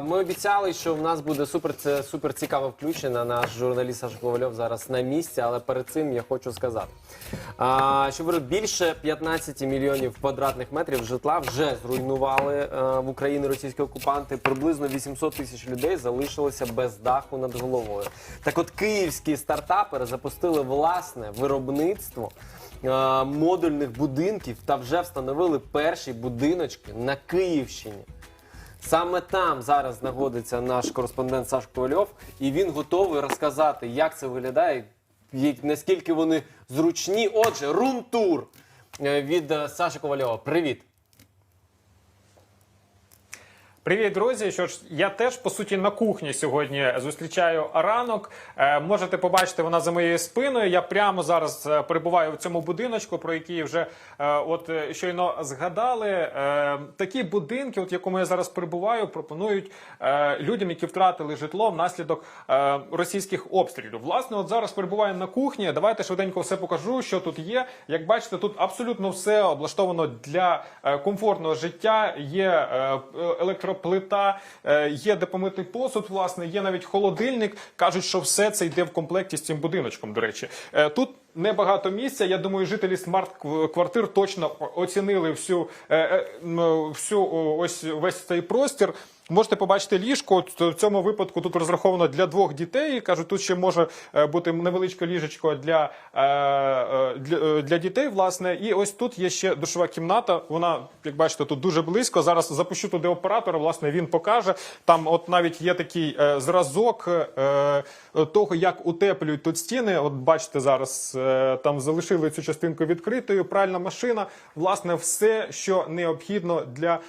Ми обіцяли, що в нас буде супер це супер цікаве включення. Наш журналіст Саша Ковальов зараз на місці, але перед цим я хочу сказати, а, що більше 15 мільйонів квадратних метрів житла вже зруйнували е, в Україні російські окупанти. Приблизно 800 тисяч людей залишилося без даху над головою. Так, от київські стартапери запустили власне виробництво. е, Модульних будинків та вже встановили перші будиночки на Київщині. Саме там зараз знаходиться наш кореспондент Саш Ковальов, і він готовий розказати, як це виглядає, і наскільки вони зручні. Отже, рум-тур е, від е, Саші Ковальова. Привіт! Привіт, друзі! Що ж, я теж по суті на кухні сьогодні зустрічаю ранок. Е, можете побачити, вона за моєю спиною. Я прямо зараз е, перебуваю в цьому будиночку, про який вже е, от е, щойно згадали. Е, такі будинки, от якому я зараз перебуваю, пропонують е, людям, які втратили житло внаслідок е, російських обстрілів. Власне, от зараз перебуваю на кухні. Давайте швиденько все покажу, що тут є. Як бачите, тут абсолютно все облаштовано для е, комфортного життя. Є е, електроплита, е, є де помити посуд. Власне, є навіть холодильник. кажуть, що все це йде в комплекті з цим будиночком. До речі, Е, тут. Небагато місця. Я думаю, жителі смарт-квартир точно оцінили всю, е, м, всю ось весь цей простір. Можете побачити ліжко. В цьому випадку тут розраховано для двох дітей. Кажуть, тут ще може е, бути невеличке ліжечко для, е, е, для, для дітей. Власне, і ось тут є ще душова кімната. Вона, як бачите, тут дуже близько. Зараз запущу туди оператора. Власне, він покаже. Там, от навіть є такий зразок того, як утеплюють тут стіни. От бачите, зараз там залишили цю частинку відкритою. Пральна машина, власне, все, що необхідно для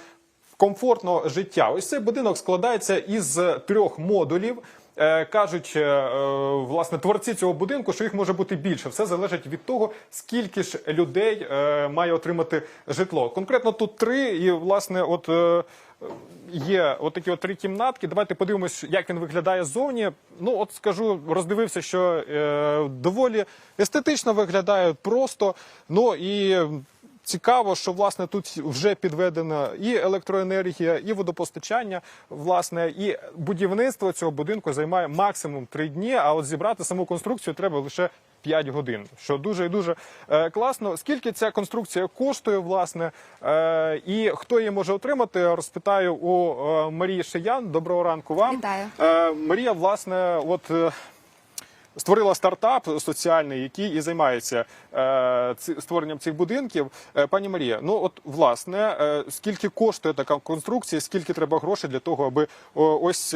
комфортного життя. Ось цей будинок складається із трьох модулів. Е, Кажуть, е, е, власне, творці цього будинку, що їх може бути більше. Все залежить від того, скільки ж людей має отримати житло. Конкретно тут три, і власне, от є от такі от три кімнатки. Давайте подивимось, як він виглядає ззовні. Ну, от скажу, роздивився, що доволі естетично виглядає просто. Ну і Цікаво, що власне тут вже підведена і електроенергія, і водопостачання. Власне, і будівництво цього будинку займає максимум три дні. А от зібрати саму конструкцію треба лише 5 годин, що дуже і дуже е, класно. Скільки ця конструкція коштує, власне, е, і хто її може отримати, розпитаю у е, Марії Шиян. Доброго ранку вам. Вітаю. Е, Марія, власне, от. Створила стартап соціальний, який і займається е, створенням цих будинків. Е, пані Марія, ну от власне, е, скільки коштує така конструкція, скільки треба грошей для того, аби ось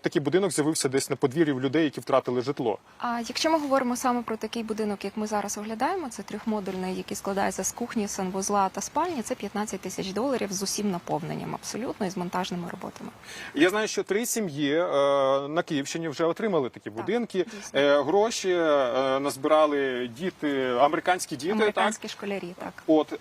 такий будинок з'явився десь на подвір'ї в людей, які втратили житло? А якщо ми говоримо саме про такий будинок, як ми зараз оглядаємо, це трьохмодульний, який складається з кухні, санвузла та спальні, це 15 тисяч доларів з усім наповненням, абсолютно і з монтажними роботами. Я знаю, що три сім'ї на Київщині вже отримали такі будинки. дійсно. Гроші е, назбирали діти, американські діти. Так Американські школярі, так. От, е,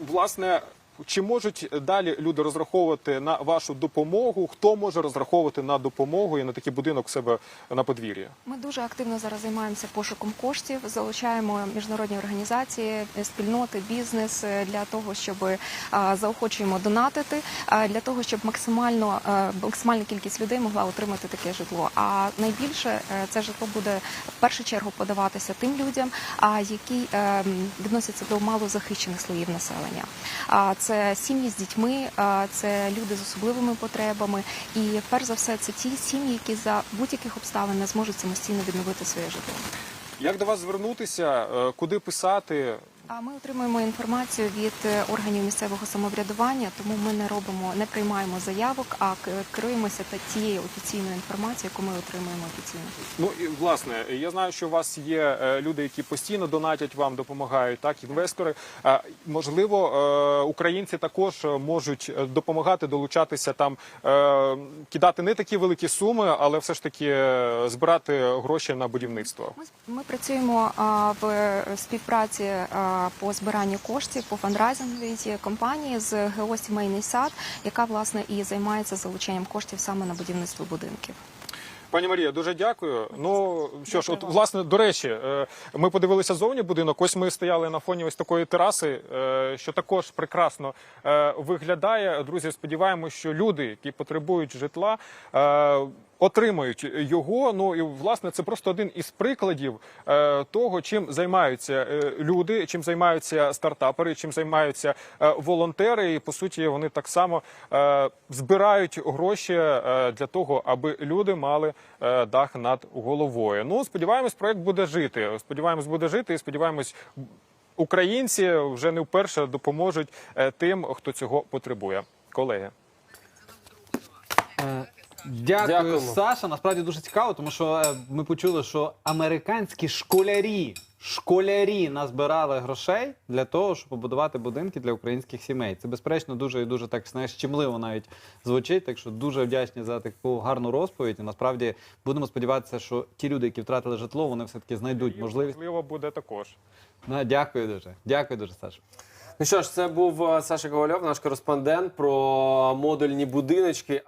власне, чи можуть далі люди розраховувати на вашу допомогу? Хто може розраховувати на допомогу і на такий будинок в себе на подвір'ї? Ми дуже активно зараз займаємося пошуком коштів, залучаємо міжнародні організації, спільноти, бізнес е, для того, щоб е, заохочуємо донатити, е, для того, щоб максимально максимальна кількість людей могла отримати таке житло. А найбільше це житло буде в першу чергу подаватися тим людям, які е, відносяться до малозахищених слоїв населення. Це сім'ї з дітьми, це люди з особливими потребами, і перш за все, це ті сім'ї, які за будь-яких обставин не зможуть самостійно відновити своє житло. Як до вас звернутися? Е, Куди писати? А ми отримуємо інформацію від е, органів місцевого самоврядування, тому ми не робимо, не приймаємо заявок, а керуємося та тією офіційною інформацією, яку ми отримуємо офіційно. Ну і власне, я знаю, що у вас є е, люди, які постійно донатять вам, допомагають, так інвестори. Можливо, е, українці також можуть допомагати долучатися там, кидати не такі великі суми, але все ж таки збирати гроші на будівництво. Ми, ми працюємо в співпраці по збиранню коштів по фандрайзинговій компанії з ГО «Сімейний сад, яка власне і займається залученням коштів саме на будівництво будинків. Пані Марія, дуже дякую. Ну що ж, от власне до речі, е, ми подивилися зовні будинок. Ось ми стояли на фоні ось такої тераси, е, що також прекрасно е, виглядає. Друзі, сподіваємося, що люди, які потребують житла. Е, Отримають його. Ну і власне це просто один із прикладів е, того, чим займаються е, люди, чим займаються стартапери, чим займаються е, волонтери. І по суті, вони так само е, збирають гроші е, для того, аби люди мали е, дах над головою. Ну сподіваємось, проект буде жити. Сподіваємось, буде жити, і сподіваємось. Українці вже не вперше допоможуть е, тим, хто цього потребує. Колеги. Дякую, Дякуємо. Саша. Насправді дуже цікаво, тому що е, ми почули, що американські школярі, школярі назбирали грошей для того, щоб побудувати будинки для українських сімей. Це безперечно дуже і дуже так знаєш, чимливо навіть звучить. Так що дуже вдячні за таку гарну розповідь. І насправді будемо сподіватися, що ті люди, які втратили житло, вони все таки знайдуть можливість. Можливо, буде також. Ну, Дякую дуже. Дякую дуже, Саша. Ну що ж, це був е, Саша Ковальов, наш кореспондент про модульні будиночки.